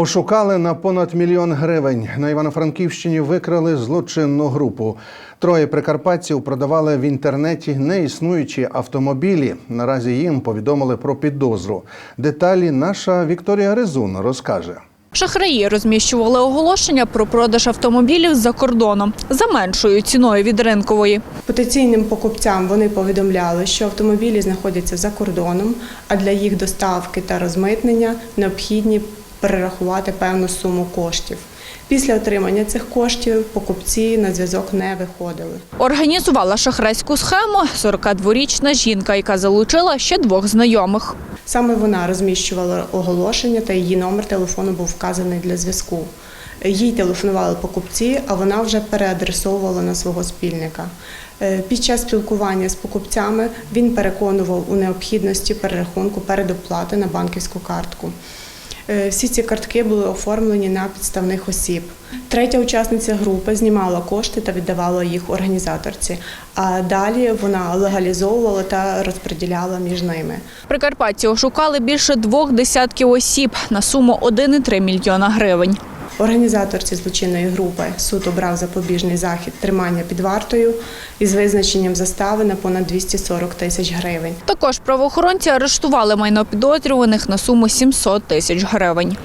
Ошукали на понад мільйон гривень. На Івано-Франківщині викрали злочинну групу. Троє прикарпатців продавали в інтернеті неіснуючі автомобілі. Наразі їм повідомили про підозру. Деталі наша Вікторія Резун розкаже. Шахраї розміщували оголошення про продаж автомобілів за кордоном за меншою ціною від ринкової. Потенційним покупцям вони повідомляли, що автомобілі знаходяться за кордоном, а для їх доставки та розмитнення необхідні перерахувати певну суму коштів. Після отримання цих коштів покупці на зв'язок не виходили. Організувала шахрайську схему 42-річна жінка, яка залучила ще двох знайомих. Саме вона розміщувала оголошення та її номер телефону був вказаний для зв'язку. Їй телефонували покупці, а вона вже переадресовувала на свого спільника. Е, Під час спілкування з покупцями він переконував у необхідності перерахунку передоплати на банківську картку. Е, Всі ці картки були оформлені на підставних осіб. Третя учасниця групи знімала кошти та віддавала їх організаторці. А далі вона легалізовувала та розподіляла між ними. Прикарпатці ошукали більше двох десятків осіб на суму 1,3 мільйона гривень. Організаторці злочинної групи суд обрав запобіжний захід тримання під вартою із визначенням застави на понад 240 тисяч гривень. Також правоохоронці арештували майно підозрюваних на суму 700 тисяч гривень.